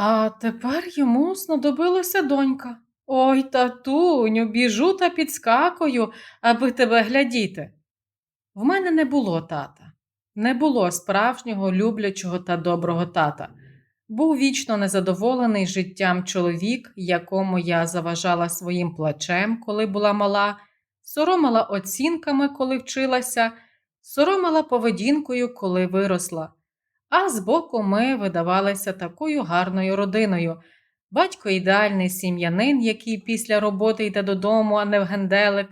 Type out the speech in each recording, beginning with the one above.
А тепер йому знадобилася донька. Ой, татуню, біжу та підскакую, аби тебе глядіти. В мене не було тата, не було справжнього люблячого та доброго тата. Був вічно незадоволений життям чоловік, якому я заважала своїм плачем, коли була мала, соромила оцінками, коли вчилася, соромила поведінкою, коли виросла. А збоку ми видавалися такою гарною родиною. Батько ідеальний сім'янин, який після роботи йде додому, а не в генделик.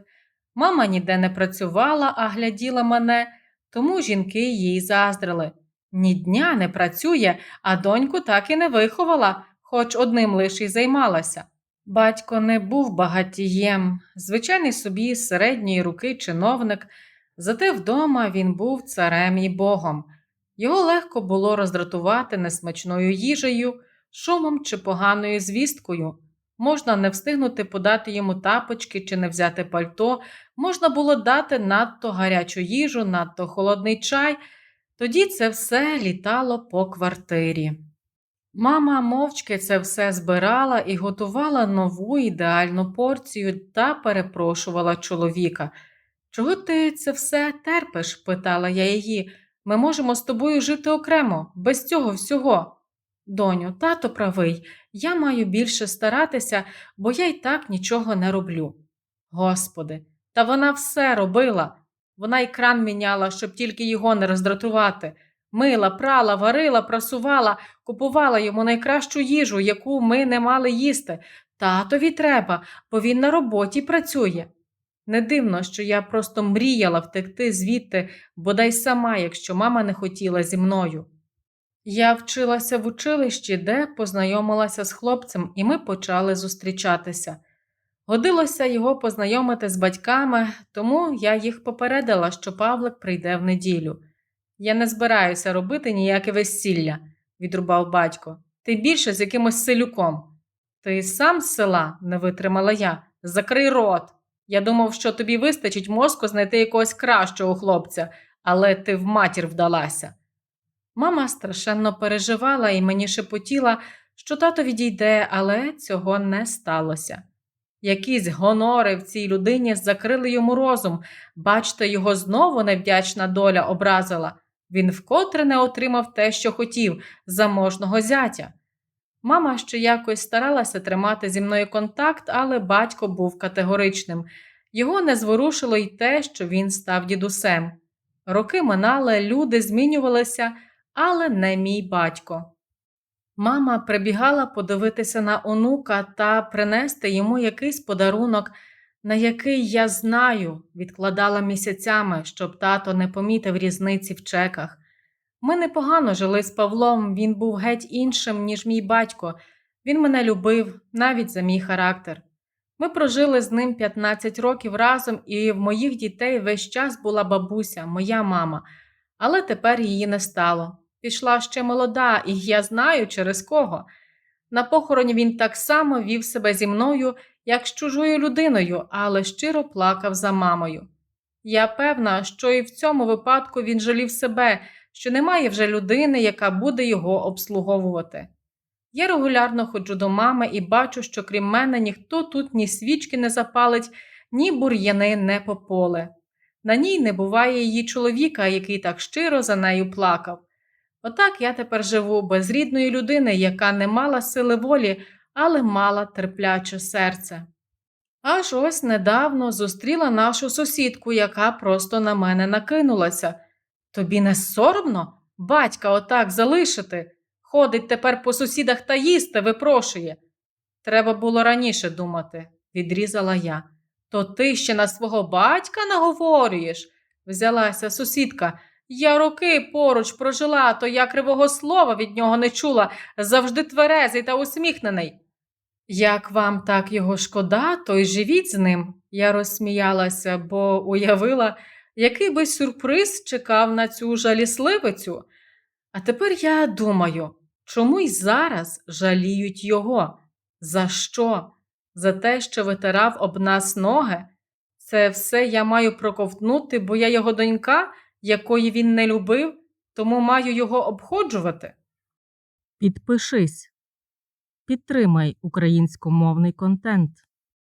Мама ніде не працювала, а гляділа мене, тому жінки їй заздрили. Ні дня не працює, а доньку так і не виховала, хоч одним лише й займалася. Батько не був багатієм, звичайний собі середньої руки чиновник, зате вдома він був царем і богом. Його легко було роздратувати несмачною їжею, шумом чи поганою звісткою. Можна не встигнути подати йому тапочки чи не взяти пальто, можна було дати надто гарячу їжу, надто холодний чай, тоді це все літало по квартирі. Мама мовчки це все збирала і готувала нову ідеальну порцію та перепрошувала чоловіка. Чого ти це все терпиш? питала я її. Ми можемо з тобою жити окремо, без цього всього. Доню, тато правий, я маю більше старатися, бо я й так нічого не роблю. Господи, та вона все робила. Вона й кран міняла, щоб тільки його не роздратувати. Мила, прала, варила, прасувала, купувала йому найкращу їжу, яку ми не мали їсти. Татові треба, бо він на роботі працює. Не дивно, що я просто мріяла втекти звідти, бодай сама, якщо мама не хотіла зі мною. Я вчилася в училищі, де познайомилася з хлопцем, і ми почали зустрічатися. Годилося його познайомити з батьками, тому я їх попередила, що Павлик прийде в неділю. Я не збираюся робити ніяке весілля, відрубав батько. Ти більше з якимось селюком. Ти сам з села, не витримала я. Закрий рот. Я думав, що тобі вистачить мозку знайти якогось кращого хлопця, але ти в матір вдалася. Мама страшенно переживала і мені шепотіла, що тато відійде, але цього не сталося. Якісь гонори в цій людині закрили йому розум, бачте, його знову невдячна доля образила. Він вкотре не отримав те, що хотів, заможного зятя. Мама ще якось старалася тримати зі мною контакт, але батько був категоричним. Його не зворушило й те, що він став дідусем. Роки минали, люди змінювалися, але не мій батько. Мама прибігала подивитися на онука та принести йому якийсь подарунок, на який я знаю, відкладала місяцями, щоб тато не помітив різниці в чеках. Ми непогано жили з Павлом, він був геть іншим, ніж мій батько. Він мене любив навіть за мій характер. Ми прожили з ним 15 років разом, і в моїх дітей весь час була бабуся, моя мама, але тепер її не стало. Пішла ще молода, і я знаю, через кого. На похороні він так само вів себе зі мною, як з чужою людиною, але щиро плакав за мамою. Я певна, що і в цьому випадку він жалів себе, що немає вже людини, яка буде його обслуговувати. Я регулярно ходжу до мами і бачу, що крім мене ніхто тут ні свічки не запалить, ні бур'яни не пополе. На ній не буває її чоловіка, який так щиро за нею плакав. Отак я тепер живу без рідної людини, яка не мала сили волі, але мала терпляче серце. Аж ось недавно зустріла нашу сусідку, яка просто на мене накинулася. Тобі не соромно батька отак залишити? Ходить тепер по сусідах та їсти випрошує. Треба було раніше думати, відрізала я. То ти ще на свого батька наговорюєш, взялася сусідка. Я роки поруч прожила, то я кривого слова від нього не чула, завжди тверезий та усміхнений. Як вам так його шкода, то й живіть з ним, я розсміялася, бо уявила, який би сюрприз чекав на цю жалісливицю. А тепер я думаю, чому й зараз жаліють його? За що? За те, що витирав об нас ноги? Це все я маю проковтнути, бо я його донька, якої він не любив, тому маю його обходжувати. Підпишись. Підтримай українськомовний контент.